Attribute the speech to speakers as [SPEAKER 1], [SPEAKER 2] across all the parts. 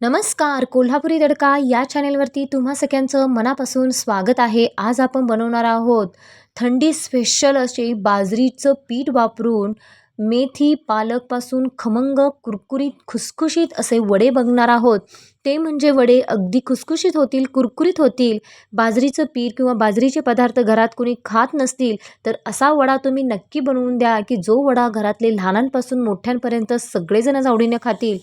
[SPEAKER 1] नमस्कार कोल्हापुरी तडका या चॅनेलवरती तुम्हा सगळ्यांचं मनापासून स्वागत आहे. आज आपण बनवणार आहोत थंडी स्पेशल असे बाजरीचं पीठ वापरून मेथी पालकपासून खमंग कुरकुरीत खुसखुशीत असे वडे बघणार आहोत. ते म्हणजे वडे अगदी खुसखुशीत होतील कुरकुरीत होतील. बाजरीचं पीठ किंवा बाजरीचे पदार्थ घरात कोणी खात नसतील तर असा वडा तुम्ही नक्की बनवून द्या की जो वडा घरातले लहानांपासून मोठ्यांपर्यंत सगळेजण आवडीने खातील.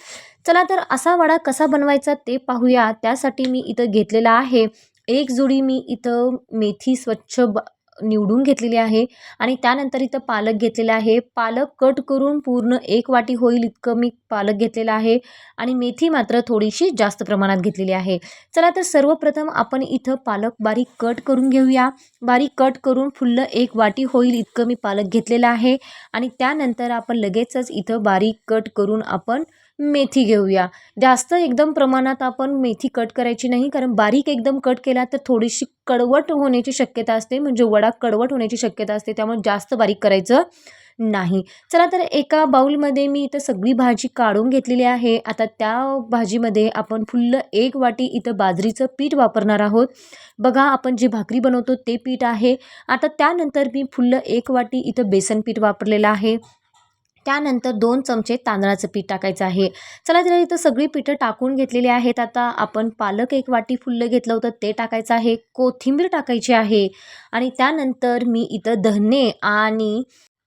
[SPEAKER 1] चला तर असा वडा कसा बनवायचा ते पाहूया. त्यासाठी मी इथं घेतलेला आहे. एक जुडी मी इथं मेथी स्वच्छ ब निवडून घेतलेली आहे आणि त्यानंतर इथं पालक घेतलेला आहे. पालक कट करून पूर्ण एक वाटी होईल इतकं मी पालक घेतलेलं आहे आणि मेथी मात्र थोडीशी जास्त प्रमाणात घेतलेली आहे. चला तर सर्वप्रथम आपण इथं पालक बारीक कट करून घेऊया. बारीक कट करून फुल्लं एक वाटी होईल इतकं मी पालक घेतलेलं आहे आणि त्यानंतर आपण लगेचच इथं बारीक कट करून आपण मेथी घेऊया. जास्त एकदम प्रमाणात आपण मेथी कट करायची नाही कारण बारीक एकदम कट केला तर थोडीशी कडवट होण्याची शक्यता असते म्हणजे वडा कडवट होण्याची शक्यता असते त्यामुळे जास्त बारीक करायचं नाही. चला तर एका बाऊलमध्ये मी इथं सगळी भाजी काढून घेतलेली आहे. आता त्या भाजीमध्ये आपण फुल्ल एक वाटी इथं बाजरीचं पीठ वापरणार आहोत. बघा आपण जे भाकरी बनवतो ते पीठ आहे. आता त्यानंतर मी फुल्ल एक वाटी इथं बेसन पीठ वापरलेलं आहे. त्यानंतर दोन चमचे तांदळाचं पीठ टाकायचं आहे. चला तर इथं सगळी पिठं टाकून घेतलेली आहेत. आता आपण पालक एक वाटी फुल्लं घेतलं होतं ते टाकायचं आहे. कोथिंबीर टाकायची आहे. आणि त्यानंतर मी इथं धने आणि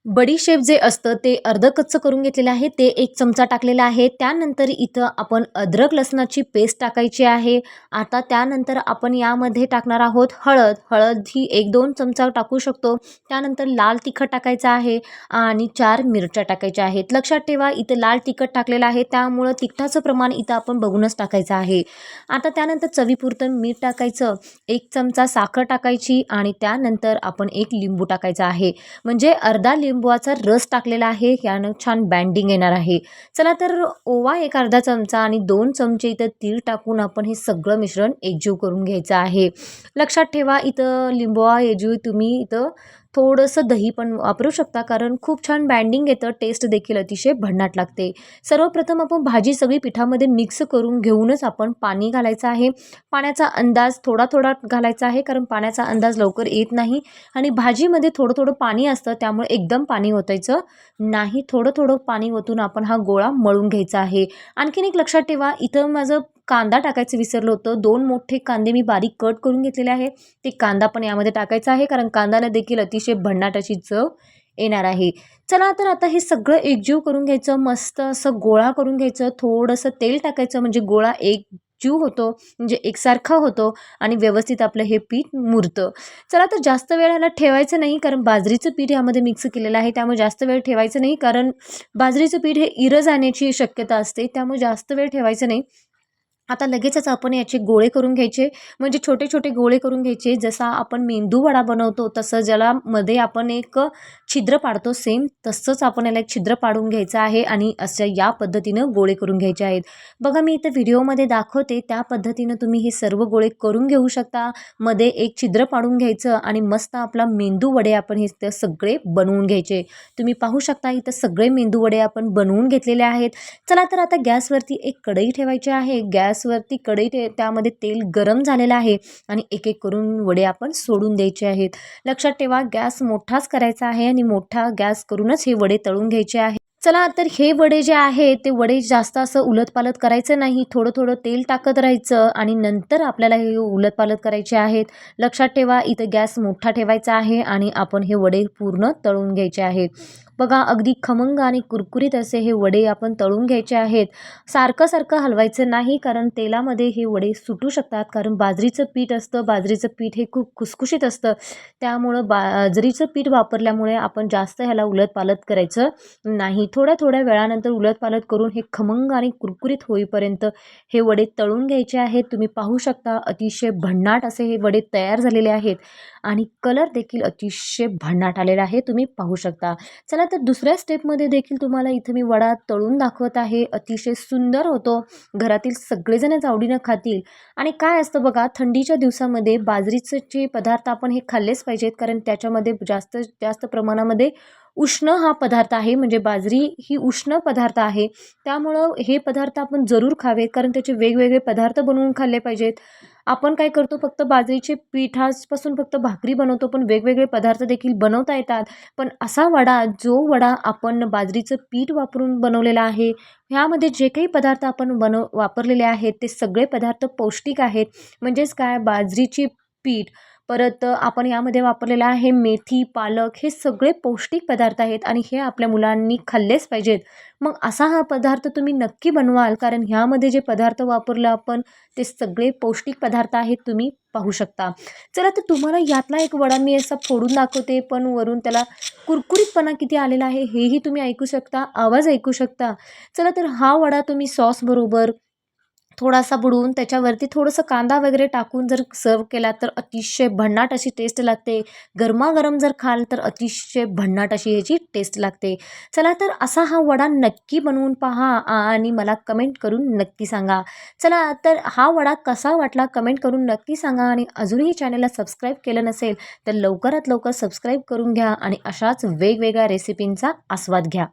[SPEAKER 1] बडीशेप जे असतं ते अर्ध कच्चं करून घेतलेलं आहे ते एक चमचा टाकलेला आहे. त्यानंतर इथं आपण अद्रक लसणाची पेस्ट टाकायची आहे. आता त्यानंतर आपण यामध्ये टाकणार आहोत हळद. हळद ही एक दोन चमचा टाकू शकतो. त्यानंतर लाल तिखट टाकायचं आहे आणि चार मिरच्या टाकायच्या आहेत. लक्षात ठेवा इथं लाल तिखट टाकलेलं आहे. त्यामुळं तिखटाचं प्रमाण इथं आपण बघूनच टाकायचं आहे. आता त्यानंतर चवीपुरतं मीठ टाकायचं. एक चमचा साखर टाकायची आणि त्यानंतर आपण एक लिंबू टाकायचा आहे. म्हणजे अर्धा लिंबू लिंबूचा रस टाकलेला आहे. यानं छान बँडिंग येणार आहे. चला तर ओवा एक अर्धा चमचा आणि दोन चमचे इथं तीळ टाकून आपण हे सगळं मिश्रण एकजीव करून घ्यायचं आहे. लक्षात ठेवा इथं लिंबवा एजीव तुम्ही इथं थोडंसं दही पण वापरू शकता कारण खूप छान बँडिंग येतं टेस्ट देखील अतिशय भन्नाट लागते. सर्वप्रथम आपण भाजी सगळी पिठामध्ये मिक्स करून घेऊनच आपण पाणी घालायचं आहे. पाण्याचा अंदाज थोडा थोडा घालायचा आहे कारण पाण्याचा अंदाज लवकर येत नाही आणि भाजीमध्ये थोडं थोडं पाणी असतं त्यामुळे एकदम पाणी ओतायचं नाही. थोडं थोडं पाणी ओतून आपण हा गोळा मळून घ्यायचा आहे. आणखीन एक लक्षात ठेवा इथं माझं कांदा टाकायचं विसरलं होतं. दोन मोठे कांदे मी बारीक कट करून घेतलेले आहे ते कांदा पण यामध्ये टाकायचा आहे कारण कांद्याला देखील अतिशय भन्नाट अशी चव येणार आहे. चला तर आता हे सगळं एकजीव करून घ्यायचं मस्त असं गोळा करून घ्यायचं. थोडंसं तेल टाकायचं म्हणजे गोळा एक जीव होतो म्हणजे एकसारखा होतो आणि व्यवस्थित आपलं हे पीठ मुरतं. चला तर जास्त वेळ ह्याला ठेवायचं नाही कारण बाजरीचं पीठ यामध्ये मिक्स केलेलं आहे. त्यामुळे जास्त वेळ ठेवायचं नाही कारण बाजरीचं पीठ हे इरं जाण्याची शक्यता असते. त्यामुळे जास्त वेळ ठेवायचं नाही. आता लगेचच आपण याचे गोळे करून घ्यायचे. म्हणजे छोटे छोटे गोळे करून घ्यायचे. जसा आपण मेंदू वडा बनवतो तसं ज्याला मध्ये आपण एक छिद्र पाडतो सेम तसंच आपण याला एक छिद्र पाडून घ्यायचं आहे आणि असं या पद्धतीनं गोळे करून घ्यायचे आहेत. बघा मी इथं व्हिडिओमध्ये दाखवते. त्या पद्धतीनं तुम्ही हे सर्व गोळे करून घेऊ शकता. मध्ये एक छिद्र पाडून घ्यायचं आणि मस्त आपला मेंदू वडे आपण हे सगळे बनवून घ्यायचे. तुम्ही पाहू शकता इथं सगळे मेंदू वडे आपण बनवून घेतलेले आहेत. चला तर आता गॅसवरती एक कढई ठेवायची आहे. गॅस गॅसवरती कढई ते त्यामध्ये तेल गरम झालेलं आहे आणि एक एक करून वडे आपण सोडून द्यायचे आहेत. लक्षात ठेवा गॅस मोठाच करायचा आहे आणि मोठा गॅस करूनच हे वडे तळून घ्यायचे आहे चला तर हे वडे जे आहे ते वडे जास्त असं उलटपालट करायचं नाही. थोडं थोडं तेल टाकत राहायचं आणि नंतर आपल्याला हे उलटपालट करायचे आहेत. लक्षात ठेवा इथं गॅस मोठा ठेवायचा आहे आणि आपण हे वडे पूर्ण तळून घ्यायचे आहेत. बघा अगदी खमंग आणि कुरकुरीत असे हे वडे आपण तळून घ्यायचे आहेत. सारखं सारखं हलवायचं नाही कारण तेलामध्ये हे वडे सुटू शकतात कारण बाजरीचं पीठ असतं. बाजरीचं पीठ हे खूप खुसखुशीत असतं. त्यामुळं बाजरीचं पीठ वापरल्यामुळे आपण जास्त ह्याला उलटपालट करायचं नाही. थोड्या थोड्या वेळानंतर उलटपालट करून हे खमंग आणि कुरकुरीत होईपर्यंत हे वडे तळून घ्यायचे आहेत. तुम्ही पाहू शकता अतिशय भन्नाट असे हे वडे तयार झालेले आहेत. आणि कलर देखील अतिशय भन्नाट आलेला आहे. तुम्ही पाहू शकता. चला तर दुसऱ्या स्टेपमध्ये देखील तुम्हाला इथं मी वडा तळून दाखवत आहे. अतिशय सुंदर होतो. घरातील सगळेजणच आवडीनं खातील. आणि काय असतं बघा थंडीच्या दिवसामध्ये बाजरीचे पदार्थ आपण हे खाल्लेच पाहिजेत. कारण त्याच्यामध्ये जास्त जास्त प्रमाणामध्ये उष्ण हा पदार्थ आहे. म्हणजे बाजरी ही उष्ण पदार्थ आहे. त्यामुळं हे पदार्थ आपण जरूर खावेत. कारण त्याचे वेगवेगळे पदार्थ बनवून खाल्ले पाहिजेत. आपण काय करतो फक्त बाजरीचे पिठापासून फक्त भाकरी बनवतो पण वेगवेगळे पदार्थ देखील बनवता येतात. पण असा वडा जो वडा आपण बाजरीचं पीठ वापरून बनवलेला आहे ह्यामध्ये जे काही पदार्थ आपण बनव वापरलेले आहेत ते सगळे पदार्थ पौष्टिक आहेत. म्हणजेच काय? बाजरीची पीठ परत आपण यामध्ये वापरलेलं आहे मेथी पालक हे सगळे पौष्टिक पदार्थ आहेत आणि हे आपल्या मुलांनी खाल्लेच पाहिजेत. मग असा हा पदार्थ तुम्ही नक्की बनवाल कारण ह्यामध्ये जे पदार्थ वापरलं आपण ते सगळे पौष्टिक पदार्थ आहेत तुम्ही पाहू शकता. चला तर तुम्हाला यातला एक वडा मी असा फोडून दाखवते पण वरून त्याला कुरकुरीतपणा किती आलेला आहे हेही तुम्ही ऐकू शकता आवाज ऐकू शकता. चला तर हा वडा तुम्ही सॉसबरोबर थोडासा बुडवून त्याच्यावरती थोडंसं कांदा वगैरे टाकून जर सर्व केला तर अतिशय भन्नाट अशी टेस्ट लागते. गरमागरम जर खाल तर अतिशय भन्नाट अशी ह्याची टेस्ट लागते. चला तर असा हा वडा नक्की बनवून पहा आणि मला कमेंट करून नक्की सांगा. चला तर हा वडा कसा वाटला कमेंट करून नक्की सांगा आणि अजूनही चॅनलला सबस्क्राईब केलं नसेल तर लवकरात लवकर सबस्क्राईब करून घ्या आणि अशाच वेगवेगळ्या रेसिपींचा आस्वाद घ्या.